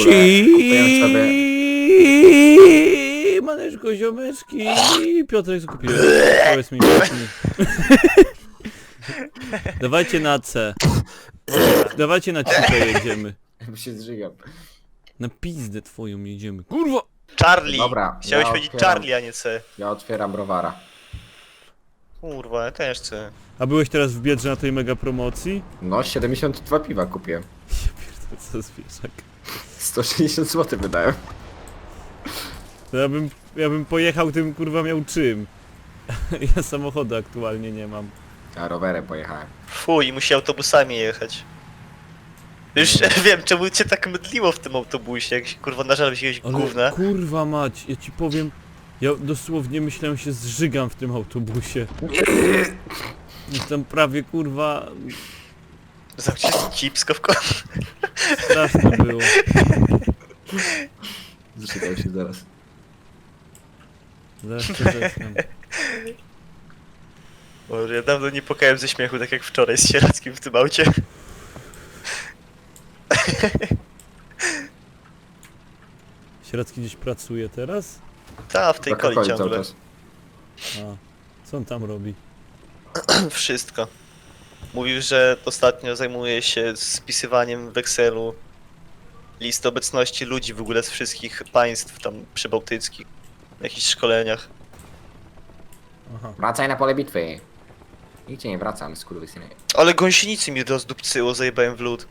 ogóle kupiłem sobie... Piotrek, co kupiłeś? Powiedz mi. Dawajcie na C. Dawajcie na cicho jedziemy. Bo się zżygam. Na pizdę twoją jedziemy. Kurwa! Charlie! Dobra, Chciałeś ja powiedzieć otwieram. Charlie, a nie C. Ja otwieram browara. Kurwa, ja też C. A byłeś teraz w Biedrze na tej mega promocji? No, 72 piwa kupiłem. To co zwierzak. 160 zł wydałem. To ja bym, ja bym pojechał tym kurwa miał czym. Ja samochodu aktualnie nie mam. Ja rowerem pojechałem. Fuj, musi autobusami jechać. Już No. wiem, czemu cię tak mydliło w tym autobusie, jak się kurwa nażarłeś jakiegoś Ale gówna. kurwa mać, ja ci powiem, ja dosłownie myślałem się zżygam w tym autobusie. Jestem prawie kurwa, Zamknij cipsko w końcu. straszne było. Zżygał się zaraz. Zaraz zetnę. Boże, ja dawno nie pokałem ze śmiechu, tak jak wczoraj z Sierackim w tym aucie. Sieradzki gdzieś pracuje teraz? Ta, w tej coli cały ciągle. A, co on tam robi? Wszystko. Mówił, że ostatnio zajmuje się spisywaniem w Excelu list obecności ludzi w ogóle z wszystkich państw tam przybałtyckich. W jakichś szkoleniach. Aha. Wracaj na pole bitwy. Nigdzie nie wracam, skurwysyny. Ale gąsienicy mi rozdupcyło, zajebałem w lód.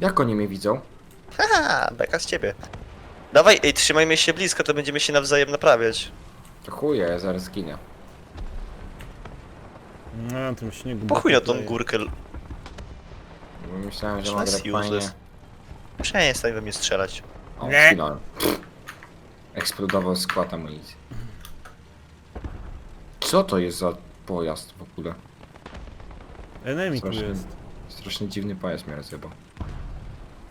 Jak oni mnie widzą? Haha, beka z ciebie. Dawaj, ej, trzymajmy się blisko, to będziemy się nawzajem naprawiać. To chuje, ja zaraz zginę. No, na tym śniegu. Po chuj na tą górkę. Bo Myślałem, że Aż mogę nas tak fajnie... useless. Przestań we mnie strzelać. O, Nie. zginąłem. Eksplodował skład amunicji. Co to jest za pojazd w ogóle? Enemy tu Strasznie. jest. Strasznie dziwny pojazd mnie rozjebał.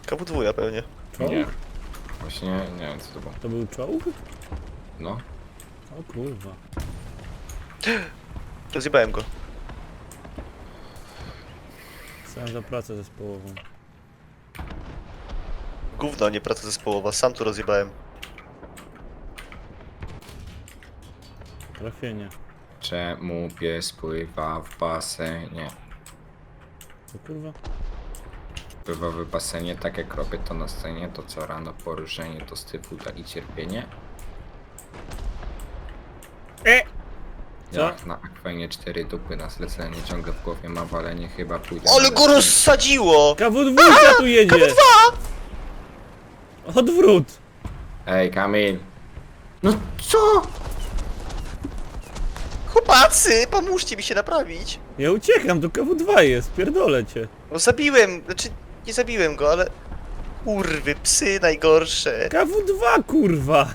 KW2 pewnie. Czołg? Nie. Właśnie nie wiem co to było. To był czołg? No. O kurwa. Rozjebałem go. Chciałem za pracę zespołową. Gówno, nie praca zespołowa, sam tu rozjebałem. Trafienie. Czemu pies pływa w basenie? To kurwa. Pływa w basenie tak jak robię to na scenie, to co rano poruszenie to styputa i cierpienie. E! Co? Jak na akwenie cztery dupy na zlecenie ciągle w głowie ma walenie chyba pójdę na Ale go leczenie. rozsadziło! KW2 tu jedzie! Odwrót! Ej Kamil! No co? Chłopacy, pomóżcie mi się naprawić. Ja uciekam, to KW2 jest, pierdolę cię. No zabiłem, znaczy nie zabiłem go, ale... Kurwy, psy najgorsze. KW2 kurwa!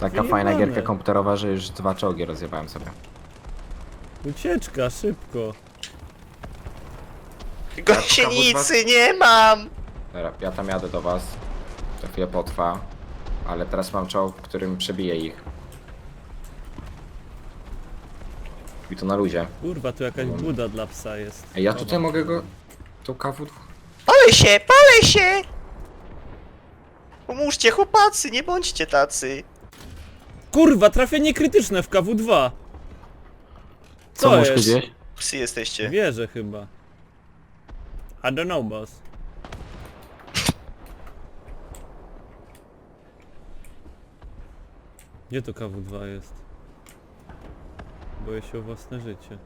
Taka Wyjebane. fajna gierka komputerowa, że już dwa czołgi rozjebałem sobie. Ucieczka, szybko. Gąsienicy nie mam! Dobra, ja tam jadę do was. To chwilę potrwa. Ale teraz mam czołg, którym przebiję ich. I to na luzie. Kurwa, tu jakaś buda dla psa jest. Ej, ja tutaj mogę go... Tu KW... Palę się, palę się! Pomóżcie, chłopacy, nie bądźcie tacy. Kurwa, trafienie krytyczne w KW2. Co, możesz jest? gdzieś? Psy jesteście. Wierzę chyba. I don't know, boss. Gdzie to KW2 jest? Boję się o własne życie.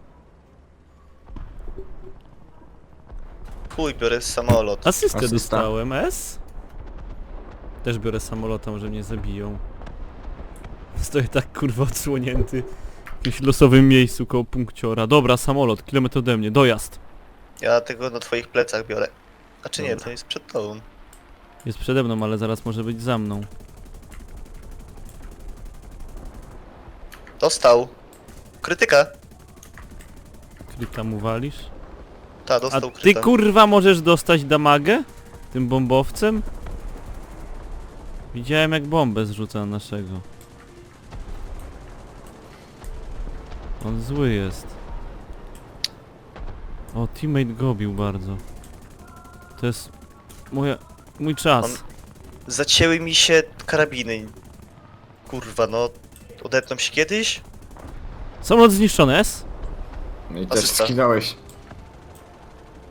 Chuj, biorę samolot. Asystę Asysta. dostałem, S? Też biorę samolota, może mnie zabiją. Stoję tak kurwa odsłonięty w jakimś losowym miejscu koło punkciora. Dobra, samolot, kilometr ode mnie, dojazd. Ja tego na twoich plecach biorę. A czy nie, Dobra. to jest przed tobą. Jest przede mną, ale zaraz może być za mną. Dostał. Krytyka. Kryta mu walisz? Ta, A dostał ty kryta. kurwa możesz dostać damagę? Tym bombowcem? Widziałem jak bombę zrzuca naszego. On zły jest. O, teammate go bił bardzo. To jest moja, mój czas. Zacięły mi się karabiny. Kurwa, no. Odetną się kiedyś? Samolot zniszczony, S? No i też Asysta. skinąłeś.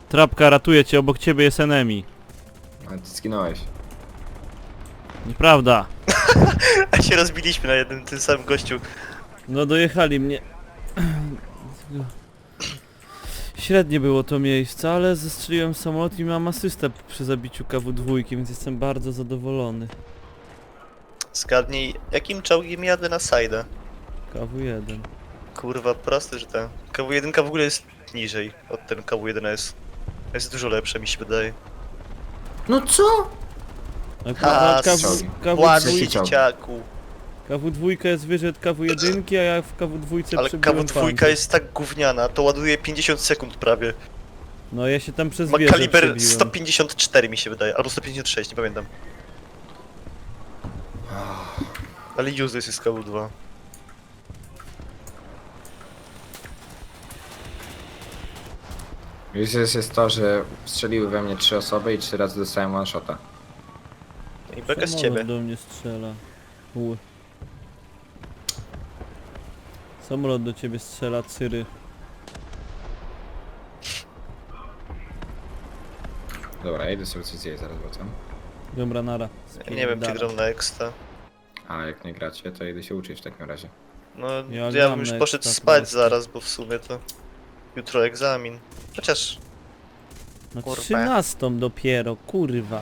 Trapka ratuje cię, obok ciebie jest enemy. Ale ty skinąłeś. Nieprawda. A się rozbiliśmy na jednym tym samym gościu. No dojechali mnie. Średnie było to miejsce, ale zestrzeliłem samolot i mam asystę przy zabiciu KW2, więc jestem bardzo zadowolony. Zgadnij, jakim czołgiem jadę na sajdę? KW1. Kurwa, proste, że ten. KW1 w ogóle jest niżej od ten KW1S. Jest dużo lepsze, mi się wydaje. No co? A Ha, KW. Płacz, KW2, chciał. dzieciaku. KW2 jest wyżej od KW1, a ja w KW2 Ale przebiłem KW2 pancerz. jest tak gówniana, to ładuje 50 sekund prawie. No ja się tam przez Ma wieżę kaliber przebiłem. 154 mi się wydaje, albo 156, nie pamiętam. Ale useless jest KW2. Jest, jest to, że strzeliły we mnie trzy osoby i trzy razy dostałem one shota. I beka z Samolot ciebie. do mnie strzela. U. Samolot do ciebie strzela, cyry. Dobra, ja idę sobie coś zjeść, zaraz wracam. Dobra, nara. Ja nie wiem, czy gram na exta. A jak nie gracie, to idę się uczyć w takim razie. No, Ja ja, gram bym już na poszedł exta po spać prostu. zaraz, bo w sumie to jutro egzamin. Chociaż Na Kurwa. 13 dopiero, kurwa.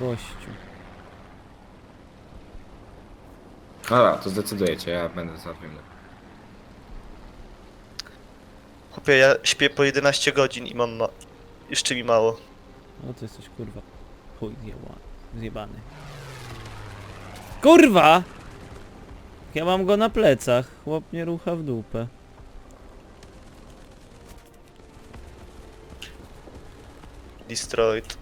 Gościu. Dobra, to zdecydujecie, ja będę za dwie minuty. chłopie, ja śpię po 11 godzin i mam ma... jeszcze mi mało. No ty jesteś kurwa. Chuj zjeba, zjebany. Kurwa! Ja mam go na plecach. Chłop mnie rucha w dupę. Destroyed.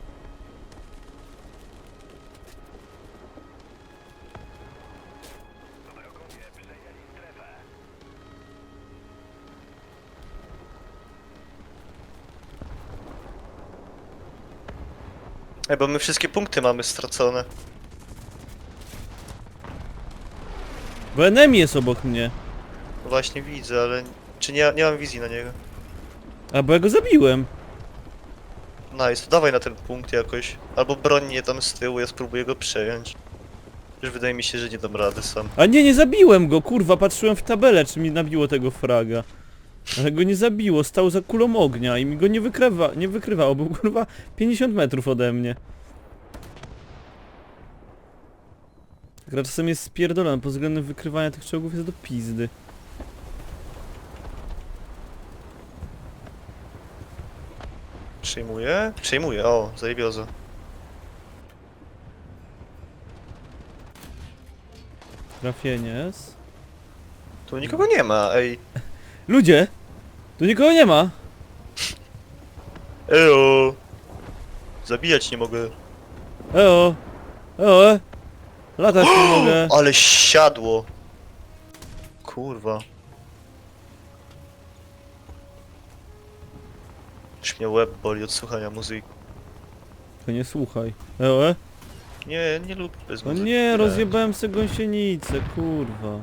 Ej, bo my wszystkie punkty mamy stracone. Bo enemy jest obok mnie. Właśnie widzę, ale... Czy nie, nie mam wizji na niego? A bo ja go zabiłem. Nice, dawaj na ten punkt jakoś. Albo broń mnie tam z tyłu, ja spróbuję go przejąć. Już wydaje mi się, że nie dam rady sam. A nie, nie zabiłem go, kurwa, patrzyłem w tabelę, czy mi nabiło tego fraga. Ale go nie zabiło, stał za kulą ognia i mi go nie wykrywa, nie wykrywało, był kurwa 50 metrów ode mnie. Gra czasem jest spierdolona, pod względem wykrywania tych czołgów jest do pizdy. Przyjmuję? Przyjmuję, o, zajebiozo. Trafienie jest. Tu nikogo nie ma, ej. Ludzie! Tu nikogo nie ma! Ejo! Zabijać nie mogę. Eo! Eo! e. Latać nie mogę! Ale siadło! Kurwa. Już mnie łeb boli od słuchania muzyki. To nie słuchaj. Eo! e. Nie, nie lubię bez No muzyki. nie, rozjebałem se gąsienicę, kurwa.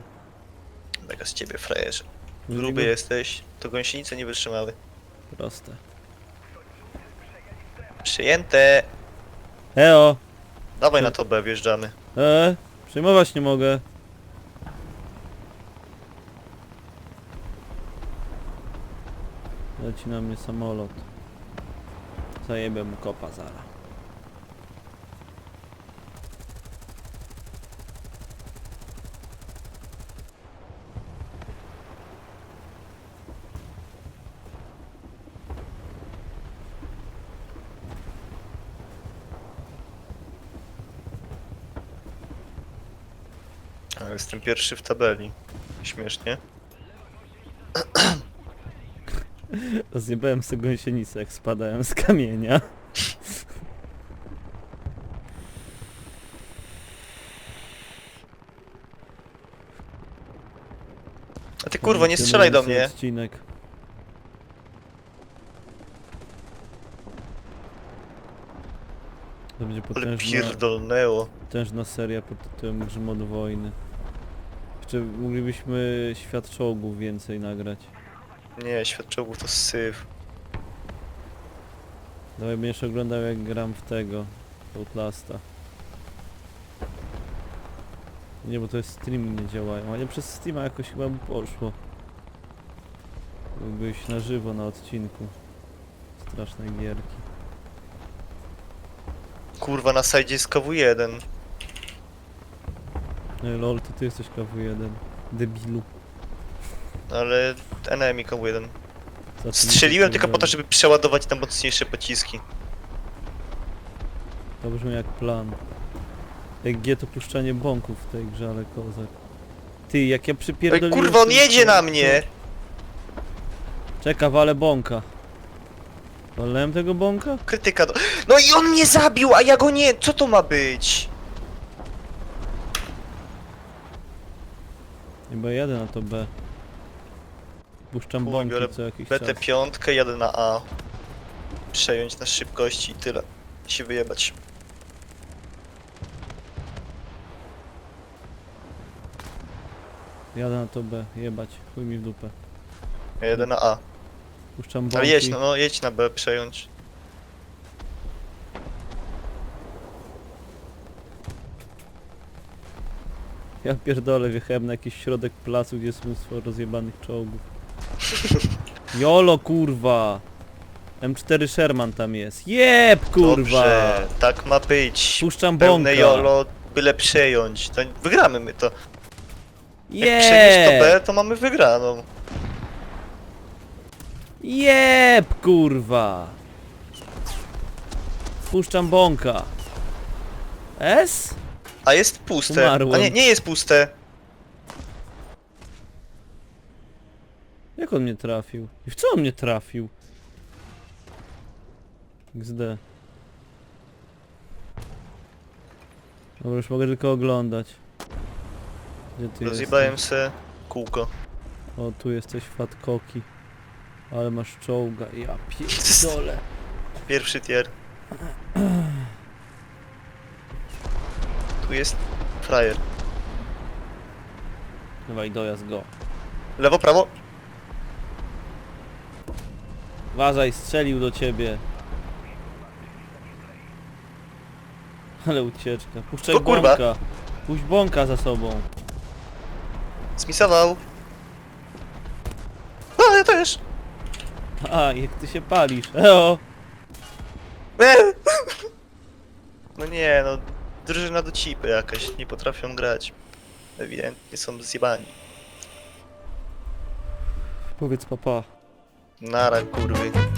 Mega z ciebie, frajerze. Z Gruby niego- jesteś, to gąsienice nie wytrzymały. Proste. Przyjęte! Eo! Dawaj na to B, wjeżdżamy. E, przejmować nie mogę. Leci na mnie samolot. Zajebę mu kopa zara. Jestem pierwszy w tabeli. Śmiesznie. Rozjebałem sobie gąsienicę jak spadałem z kamienia. A ty kurwo, nie strzelaj do mnie. Odcinek. To będzie Ale potężna, pierdolnęło. potężna seria pod tytułem Grzmot Wojny. Jeszcze moglibyśmy świat czołgów więcej nagrać. Nie, świat czołgów to syf. Dawaj będziesz oglądał jak gram w tego, w Outlasta. Nie, bo to jest streamy nie działają, ale przez Steama jakoś chyba by poszło. Byłbyś na żywo na odcinku. Strasznej gierki. Kurwa, na sajdzie jest KW1. No i lol, to ty jesteś KW1. Debilu. Ale enemy KW1. Za co mi Strzeliłem tylko po to, żeby przeładować na mocniejsze pociski. To brzmi jak plan. Jak G to puszczanie bąków w tej grze, ale kozak. Ty, jak ja Ej, przypierdoliłem... kurwa, on tym- jedzie na mnie! Czeka, wale bąka. Walnąłem tego bąka? Krytyka do... No i on mnie zabił, a ja go nie! Co to ma być? Chyba jadę na to B. Puszczam Chuj, bąki biorę co jakiś czas. BT5, jadę na A. Przejąć na szybkości i tyle. Się wyjebać. Jadę na to B, jebać, chuj mi w dupę. Ja jedę na A. Puszczam bąki. Ale jedź, no, no jedź na B, przejąć. Ja pierdolę, wjechałem na jakiś środek placu, gdzie jest mnóstwo rozjebanych czołgów. Jolo kurwa! M4 Sherman tam jest. Jeb kurwa! Dobrze, tak ma być. Puszczam bąka. Pełne jolo, byle przejąć. To wygramy my to. Jak przejmiesz to Jeb! B, to mamy wygraną. Jeb kurwa! Puszczam bąka. S? A jest puste. Umarłem. A nie, nie jest puste. Jak on mnie trafił? I w co on mnie trafił? XD. Dobra, już mogę tylko oglądać. Gdzie ty Rozjebałem jesteś? se kółko. O, tu jesteś fat koki. Ale masz czołga. Ja pierdolę. Pierwszy tier. Tu jest frajer. Dawaj, dojazd go. Lewo, prawo. Uważaj, strzelił do ciebie. Ale ucieczka. Puszczaj O kurwa. bąka. Puść bąka za sobą. Zmisował. A, ja też. A, jak ty się palisz. Eo! E! No nie, no. Drużyna do cipy jakaś. Nie potrafią grać. Ewidentnie są zjebani. Powiedz papa. Nara, kurwy.